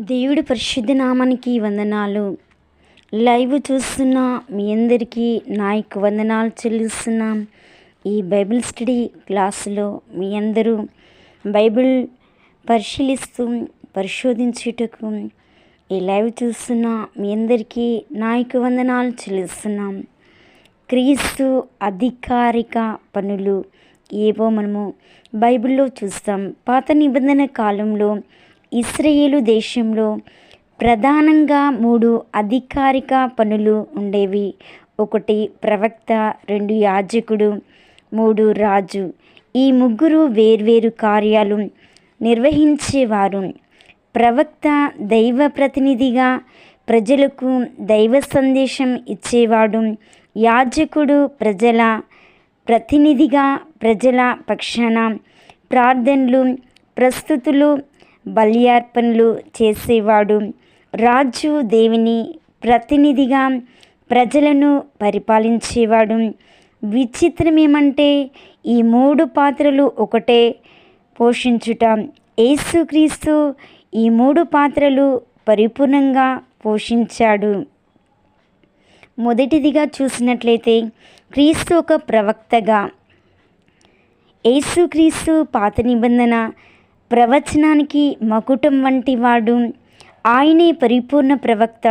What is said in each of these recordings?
దేవుడి పరిశుద్ధ నామానికి వందనాలు. లైవ్ చూస్తున్న మీ అందరికీ నాయకు వందనాలు చెల్లిస్తున్నాం. ఈ బైబిల్ స్టడీ క్లాసులో మీ అందరూ బైబిల్ పరిశీలిస్తూ పరిశోధించుటకు ఈ లైవ్ చూస్తున్న మీ అందరికీ నాయకు వందనాలు చెల్లిస్తున్నాం. క్రీస్తు అధికారిక పనులు ఏవో మనము బైబిల్లో చూస్తాం. పాత నిబంధన కాలంలో ఇస్రయేలు దేశంలో ప్రధానంగా మూడు అధికారిక పనులు ఉండేవి. ఒకటి ప్రవక్త రెండు యాజకుడు మూడు రాజు. ఈ ముగ్గురు వేర్వేరు కార్యాలు నిర్వహించేవారు. ప్రవక్త దైవ ప్రతినిధిగా ప్రజలకు దైవ సందేశం ఇచ్చేవాడు. యాజకుడు ప్రజల ప్రతినిధిగా ప్రజల పక్షాన ప్రార్థనలు ప్రస్తుతులు బల్యార్పణలు చేసేవాడు. రాజు దేవుని ప్రతినిధిగా ప్రజలను పరిపాలించేవాడు. విచిత్రం ఏమంటే ఈ మూడు పాత్రలు ఒకటే పోషించుట. యేసుక్రీస్తు ఈ మూడు పాత్రలు పరిపూర్ణంగా పోషించాడు. మొదటిదిగా చూసినట్లయితే క్రీస్తు ఒక ప్రవక్తగా. యేసుక్రీస్తు పాత నిబంధన ప్రవచనానికి మకుటం వంటి వాడు. ఆయనే పరిపూర్ణ ప్రవక్త.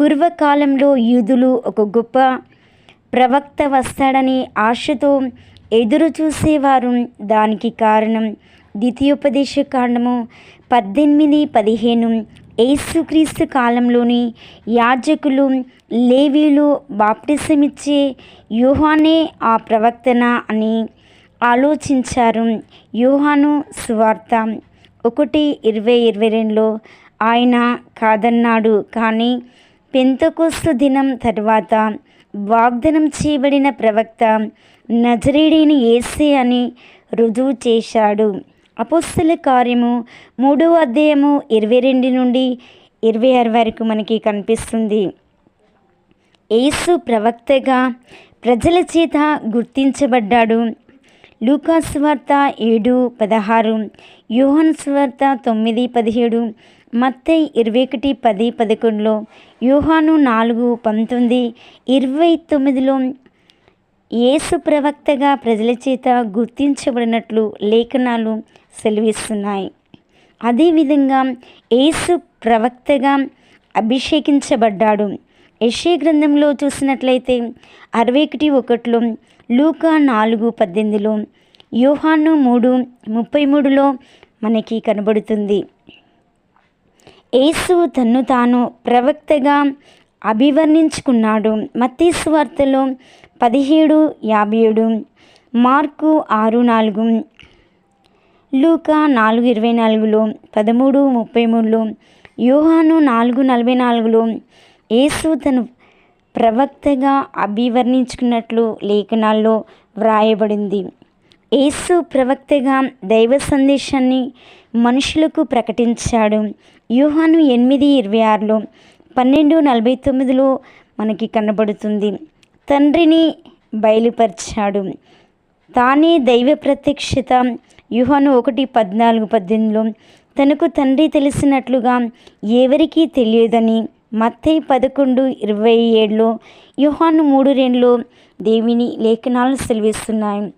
పూర్వకాలంలో యూదులు ఒక గొప్ప ప్రవక్త వస్తాడని ఆశతో ఎదురు చూసేవారు. దానికి కారణం ద్వితీయోపదేశ కాండము పద్దెనిమిది పదిహేను యేసుక్రీస్తు కాలంలోని యాజకులు లేవీలు బాప్టిసమిచ్చే యూహానే ఆ ప్రవక్తన అని ఆలోచించారు. యూహాను సువార్త ఒకటి ఇరవై ఇరవై రెండులో ఆయన కాదన్నాడు కానీ పెంతకొస్తు దినం తర్వాత వాగ్దానం చేయబడిన ప్రవక్త నజరేడిని ఏసే అని రుజువు చేశాడు. అపోస్తుల కార్యము మూడవ అధ్యాయము ఇరవై రెండు నుండి ఇరవై ఆరు వరకు మనకి కనిపిస్తుంది. యేసు ప్రవక్తగా ప్రజల చేత గుర్తించబడ్డాడు. లూకాస్ వార్త ఏడు పదహారు యోహన్ స్వార్త తొమ్మిది పదిహేడు మత్తై ఇరవై ఒకటి పది పదకొండులో యోహాను నాలుగు పంతొమ్మిది ఇరవై తొమ్మిదిలో యేసు ప్రవక్తగా ప్రజల చేత గుర్తించబడినట్లు లేఖనాలు సెలవిస్తున్నాయి. అదేవిధంగా యేసు ప్రవక్తగా అభిషేకించబడ్డాడు. యశే గ్రంథంలో చూసినట్లయితే అరవై ఒకటి ఒకటిలో లూకా నాలుగు పద్దెనిమిదిలో యోహాను మూడు ముప్పై మూడులో మనకి కనబడుతుంది. యేసు తన్ను తాను ప్రవక్తగా అభివర్ణించుకున్నాడు. మత్తీసు వార్తలో పదిహేడు యాభై ఏడు మార్కు ఆరు నాలుగు లూకా నాలుగు ఇరవై నాలుగులో పదమూడు ముప్పై మూడులో యోహాను నాలుగు నలభై నాలుగులో యేసు తను ప్రవక్తగా అభివర్ణించుకున్నట్లు లేఖనాల్లో వ్రాయబడింది. యేసు ప్రవక్తగా దైవ సందేశాన్ని మనుషులకు ప్రకటించాడు. యూహాను ఎనిమిది ఇరవై ఆరులో పన్నెండు నలభై తొమ్మిదిలో మనకి కనబడుతుంది. తండ్రిని బయలుపరిచాడు. తానే దైవ ప్రత్యక్షత యూహాను ఒకటి పద్నాలుగు పద్దెనిమిదిలో తనకు తండ్రి తెలిసినట్లుగా ఎవరికీ తెలియదని మత్తయి పదకొండు ఇరవై ఏడులో యుహాను మూడు రెండులో దేవిని లేఖనాలు సెలవిస్తున్నాయి.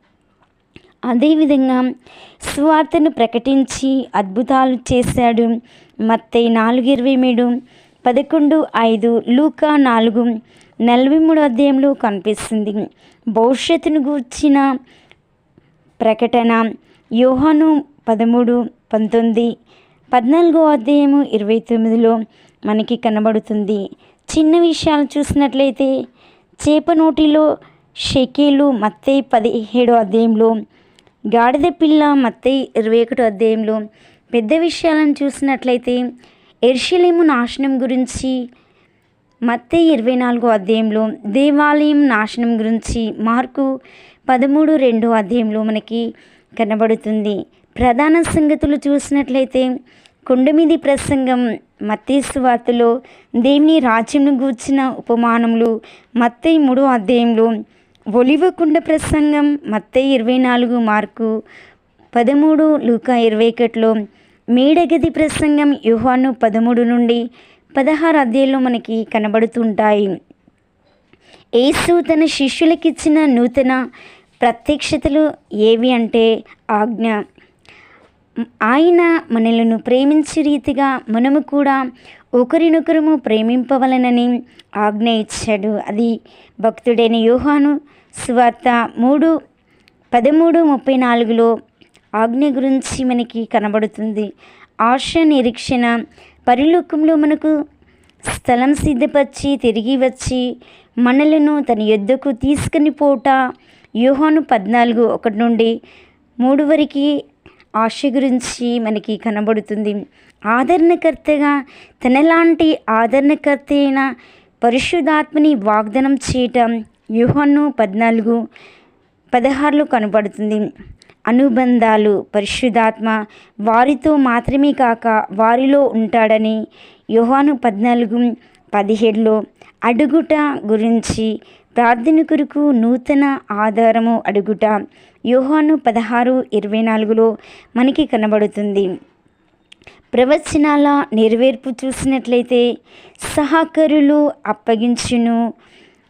అదేవిధంగా సువార్తను ప్రకటించి అద్భుతాలు చేశాడు. మత్తయి నాలుగు ఇరవై మూడు పదకొండు ఐదు లూకా నాలుగు నలభై మూడు అధ్యాయంలో కనిపిస్తుంది. భవిష్యత్తును గూర్చిన ప్రకటన యోహాను పదమూడు పంతొమ్మిది పద్నాలుగో అధ్యాయము ఇరవై తొమ్మిదిలో మనకి కనబడుతుంది. చిన్న విషయాలు చూసినట్లయితే చేప నోటిలో షకీలు మత్తయి పదిహేడు అధ్యాయంలో గాడిద పిల్ల మత్తయి ఇరవై ఒకటో అధ్యాయంలో పెద్ద విషయాలను చూసినట్లయితే ఎర్షలేము నాశనం గురించి మత్తయి ఇరవై నాలుగో అధ్యాయంలో దేవాలయం నాశనం గురించి మార్కు పదమూడు రెండో అధ్యాయంలో మనకి కనబడుతుంది. ప్రధాన సంగతులు చూసినట్లయితే కొండమీది ప్రసంగం మత్తేసు వార్తలో దేవుని రాజ్యంను గూర్చిన ఉపమానములు మత్తయి మూడో అధ్యాయంలో ఒలివకుండ ప్రసంగం మత్తయి ఇరవై నాలుగు మార్కు పదమూడు లూకా ఇరవై ఒకటిలో మేడగది ప్రసంగం యుహాను పదమూడు నుండి పదహారు అధ్యాయంలో మనకి కనబడుతుంటాయి. యేసు తన శిష్యులకిచ్చిన నూతన ప్రత్యక్షతలు ఏవి అంటే ఆజ్ఞ. ఆయన మనలను ప్రేమించే రీతిగా మనము కూడా ఒకరినొకరము ప్రేమింపవలనని ఆజ్ఞ ఇచ్చాడు. అది భక్తుడైన యోహాను సువార్త మూడు పదమూడు ముప్పై నాలుగులో ఆజ్ఞ గురించి మనకి కనబడుతుంది. ఆశ నిరీక్షణ పరిలోకంలో మనకు స్థలం సిద్ధపరిచి తిరిగి వచ్చి మనలను తన యుద్ధకు తీసుకుని పోట యూహాను పద్నాలుగు ఒకటి నుండి మూడు వరకు ఆశ గురించి మనకి కనబడుతుంది. ఆదరణకర్తగా తనలాంటి ఆదరణకర్త అయిన పరిశుద్ధాత్మని వాగ్దానం చేయటం యూహన్ను పద్నాలుగు పదహారులో కనబడుతుంది. అనుబంధాలు పరిశుద్ధాత్మ వారితో మాత్రమే కాక వారిలో ఉంటాడని యోహాను పద్నాలుగు పదిహేడులో అడుగుట గురించి ప్రార్థన కొరకు నూతన ఆధారము అడుగుట. యోహాను పదహారు ఇరవై నాలుగులో మనకి కనబడుతుంది. ప్రవచనాల నెరవేర్పు చూసినట్లయితే సహకరులు అప్పగించును.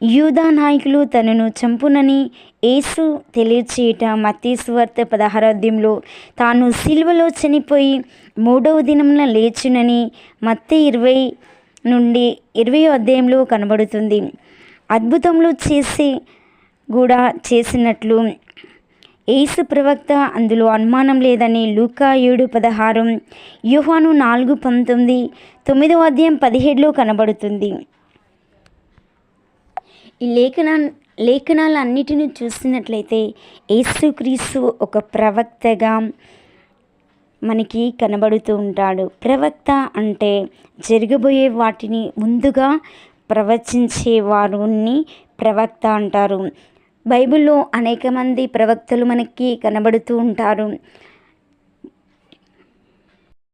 యూదా నాయకులు తనను చంపునని యేసు తెలియచేయట. మతీశ్వార్త పదహారాధ్యంలో తాను సిల్వలో చనిపోయి మూడవ దినంన లేచునని మత్తే ఇరవై నుండి ఇరవై అధ్యాయంలో కనబడుతుంది. అద్భుతంలో చేసి కూడా చేసినట్లు యేసు ప్రవక్త అందులో అనుమానం లేదని లూకా ఏడు పదహారు యుహాను నాలుగు పంతొమ్మిది తొమ్మిదవ అధ్యాయం పదిహేడులో కనబడుతుంది. ఈ లేఖన లేఖనాలన్నిటిని చూసినట్లయితే యేసుక్రీస్తు ఒక ప్రవక్తగా మనకి కనబడుతూ ఉంటాడు. ప్రవక్త అంటే జరగబోయే వాటిని ముందుగా ప్రవచించే వారిని ప్రవక్త అంటారు. బైబిల్లో అనేక మంది ప్రవక్తలు మనకి కనబడుతూ ఉంటారు.